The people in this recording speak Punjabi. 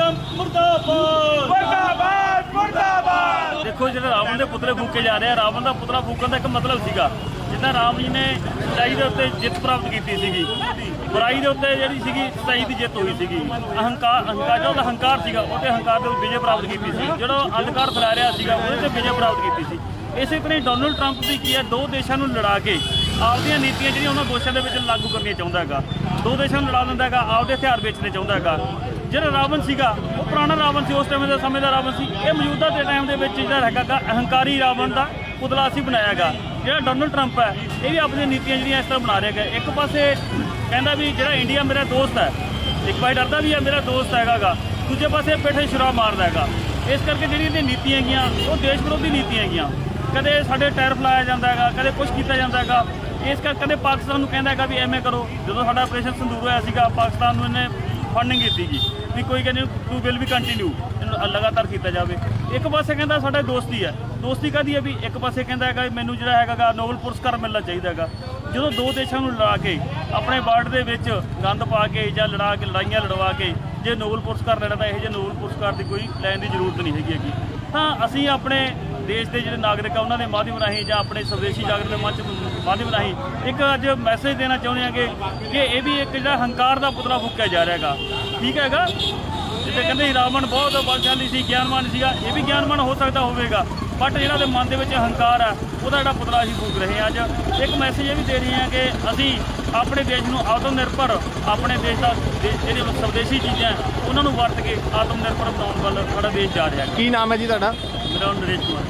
ਟਰੰਪ ਮੁਰਦਾਬਾਦ। ਮੁਰਦਾਬਾਦ ਮੁਰਦਾਬਾਦ। ਦੇਖੋ ਜਿਹੜੇ ਰਾਵਣ ਦੇ ਪੁਤਲੇ ਫੂਕੇ ਜਾ ਰਹੇ ਆ ਰਾਵਣ ਦਾ ਪੁਤਲਾ ਫੂਕਣ ਦਾ ਇੱਕ ਮਤਲਬ ਸੀਗਾ, ਜਿੱਦਾਂ ਰਾਮ ਜੀ ਨੇ ਸੱਚਾਈ ਦੇ ਉੱਤੇ ਜਿੱਤ ਪ੍ਰਾਪਤ ਕੀਤੀ ਸੀਗੀ। ਬੁਰਾਈ ਦੇ ਉੱਤੇ ਜਿਹੜੀ ਸੀਗੀ ਸੱਚਾਈ ਦੀ ਜਿੱਤ ਹੋਈ ਸੀਗੀ। ਅਹੰਕਾਰ ਅਹੰਕਾਰ ਜੋ ਹੰਕਾਰ ਸੀਗਾ, ਉਹਦੇ ਹੰਕਾਰ ਦੇ ਉੱਤੇ ਵਿਜੇ ਪ੍ਰਾਪਤ ਕੀਤੀ ਸੀ। ਜਿਹੜਾ ਅੰਧਕਾਰ ਫੈਲਾ ਰਿਹਾ ਸੀਗਾ, ਉਹਦੇ ਤੇ ਵਿਜੇ ਪ੍ਰਾਪਤ ਕੀਤੀ ਸੀ। ਇਸੇ ਤਰ੍ਹਾਂ ਡੋਨਲਡ ਟਰੰਪ ਵੀ ਕੀ ਹੈ, ਦੋ ਦੇਸ਼ਾਂ ਨੂੰ ਲੜਾ ਕੇ ਆਪਦੀਆਂ ਨੀਤੀਆਂ ਜਿਹੜੀਆਂ ਉਹਨਾਂ ਦੋਸ਼ਾਂ ਦੇ ਵਿੱਚ ਲਾਗੂ ਕਰਨੀਆਂ ਚਾਹੁੰਦਾ ਹੈਗਾ। ਦੋ ਦੇਸ਼ਾਂ ਨੂੰ ਲੜਾ ਦਿੰਦਾ ਹੈਗਾ, ਆਪਦੇ ਹਥਿਆਰ ਵੇਚਣੇ ਚਾਹੁੰਦਾ ਹੈਗਾ। ਜਿਹੜਾ ਰਾਵਣ ਸੀਗਾ, ਉਹ ਪੁਰਾਣਾ ਰਾਵਣ ਸੀ, ਉਸ ਟਾਈਮ ਦੇ ਸਮੇਂ ਦਾ ਰਾਵਣ ਸੀ। ਇਹ ਮੌਜੂਦਾ ਦੇ ਟਾਈਮ ਦੇ ਵਿੱਚ ਜਿਹੜਾ ਹੈਗਾ ਗਾ, ਅਹੰਕਾਰੀ ਰਾਵਣ ਦਾ ਪੁਤਲਾ ਅਸੀਂ ਬਣਾਇਆ ਗਾ। ਜਿਹੜਾ ਡੋਨਲਡ ਟਰੰਪ ਹੈ, ਇਹ ਵੀ ਆਪਣੀਆਂ ਨੀਤੀਆਂ ਜਿਹੜੀਆਂ ਇਸ ਤਰ੍ਹਾਂ ਬਣਾ ਰਿਹਾ ਹੈਗਾ ਇੱਕ ਪਾਸੇ ਕਹਿੰਦਾ ਵੀ ਜਿਹੜਾ ਇੰਡੀਆ ਮੇਰਾ ਦੋਸਤ ਹੈ, ਇੱਕ ਪਾਸੇ ਡਰਦਾ ਵੀ ਹੈ ਮੇਰਾ ਦੋਸਤ ਹੈਗਾ ਗਾ। ਦੂਜੇ ਪਾਸੇ ਪਿੱਠੇ ਸ਼ਰਾਬ ਮਾਰਦਾ ਹੈਗਾ। ਇਸ ਕਰਕੇ ਜਿਹੜੀਆਂ ਇਹਦੀਆਂ ਨੀਤੀਆਂ ਹੈਗੀਆਂ, ਉਹ ਦੇਸ਼ ਵਿਰੋਧੀ ਨੀਤੀਆਂ ਹੈਗੀਆਂ। ਕਦੇ ਸਾਡੇ ਟੈਰਫ ਲਾਇਆ ਜਾਂਦਾ ਹੈਗਾ, ਕਦੇ ਕੁਝ ਕੀਤਾ ਜਾਂਦਾ ਹੈਗਾ। ਇਸ ਕਰਕੇ ਕਦੇ ਪਾਕਿਸਤਾਨ ਨੂੰ ਕਹਿੰਦਾ ਹੈਗਾ ਵੀ ਐਵੇਂ ਕਰੋ। ਜਦੋਂ ਸਾਡਾ ਆਪਰੇਸ਼ਨ ਸੰਦੂਰ ਹੋਇਆ ਸੀਗਾ, ਪਾਕਿਸਤਾਨ ਨੂੰ ਇਹਨੇ ਫੰਡਿੰਗ ਕੀਤੀ ਗਈ ਵੀ ਕੋਈ ਕਹਿੰਦੇ ਟੂ ਵਿਲ ਵੀ ਕੰਟੀਨਿਊ ਇਹਨੂੰ ਲਗਾਤਾਰ ਕੀਤਾ ਜਾਵੇ। ਇੱਕ ਪਾਸੇ ਕਹਿੰਦਾ ਸਾਡਾ ਦੋਸਤੀ ਹੈ ਦੋਸਤੀ ਕਾਦੀ ਹੈ ਵੀ ਇੱਕ ਪਾਸੇ ਕਹਿੰਦਾ ਹੈਗਾ ਮੈਨੂੰ ਜਿਹੜਾ ਹੈਗਾ ਨੋਬਲ ਪੁਰਸਕਾਰ ਮਿਲਣਾ ਚਾਹੀਦਾ ਹੈਗਾ। ਜਦੋਂ ਦੋ ਦੇਸ਼ਾਂ ਨੂੰ ਲੜਾ ਕੇ, ਆਪਣੇ ਵਰਲਡ ਦੇ ਵਿੱਚ ਗੰਦ ਪਾ ਕੇ ਜਾਂ ਲੜਾ ਕੇ, ਲੜਾਈਆਂ ਲੜਵਾ ਕੇ ਜੇ ਨੋਬਲ ਪੁਰਸਕਾਰ ਲੈਣਾ ਤਾਂ ਇਹੋ ਜਿਹੇ ਨੋਬਲ ਪੁਰਸਕਾਰ ਦੀ ਕੋਈ ਲੈਣ ਦੀ ਜ਼ਰੂਰਤ ਨਹੀਂ ਹੈਗੀ ਹੈਗੀ। ਤਾਂ ਅਸੀਂ ਆਪਣੇ ਦੇਸ਼ ਦੇ ਜਿਹੜੇ ਨਾਗਰਿਕ ਆ, ਉਹਨਾਂ ਦੇ ਮਾਧਿਅਮ ਰਾਹੀਂ ਜਾਂ ਆਪਣੇ ਸਵਦੇਸ਼ੀ ਜਾਗਰਣ ਦੇ ਮੰਚ ਮਾਧਿਅਮ ਰਾਹੀਂ ਇੱਕ ਅੱਜ ਮੈਸੇਜ ਦੇਣਾ ਚਾਹੁੰਦੇ ਹਾਂ ਕਿ ਕਿ ਇਹ ਵੀ ਇੱਕ ਜਿਹੜਾ ਹੰਕਾਰ ਦਾ ਪੁਤਲਾ ਫੂਕਿਆ ਜਾ ਰਿਹਾ ਹੈਗਾ। ਠੀਕ ਹੈਗਾ? ਜਿੱਥੇ ਕਹਿੰਦੇ ਰਾਵਣ ਬਹੁਤ ਬਲਸ਼ਾਲੀ ਸੀ ਗਿਆਨਵਾਨ ਸੀਗਾ ਇਹ ਵੀ ਗਿਆਨਵਾਨ ਹੋ ਸਕਦਾ ਹੋਵੇਗਾ। ਬਟ ਜਿਹੜਾ ਦੇ ਮਨ ਦੇ ਵਿੱਚ ਹੰਕਾਰ ਆ ਉਹਦਾ ਜਿਹੜਾ ਪੁਤਲਾ ਅਸੀਂ ਫੂਕ ਰਹੇ ਹਾਂ ਅੱਜ। ਇੱਕ ਮੈਸੇਜ ਇਹ ਵੀ ਦੇ ਰਹੇ ਹਾਂ ਕਿ ਅਸੀਂ ਆਪਣੇ ਦੇਸ਼ ਨੂੰ ਆਤਮ ਨਿਰਭਰ ਆਪਣੇ ਦੇਸ਼ ਦਾ ਦੇ- ਜਿਹੜੇ ਸਵਦੇਸ਼ੀ ਚੀਜ਼ਾਂ ਉਹਨਾਂ ਨੂੰ ਵਰਤ ਕੇ ਆਤਮ ਨਿਰਭਰ ਬਣਾਉਣ ਵੱਲ ਸਾਡਾ ਦੇਸ਼ ਜਾ ਰਿਹਾ ਹੈ। ਕੀ ਨਾਮ ਹੈ ਜੀ ਤੁਹਾਡਾ? ਮੇਰਾ ਨਾਮ ਨਰੇਸ਼ ਕੁਮਾਰ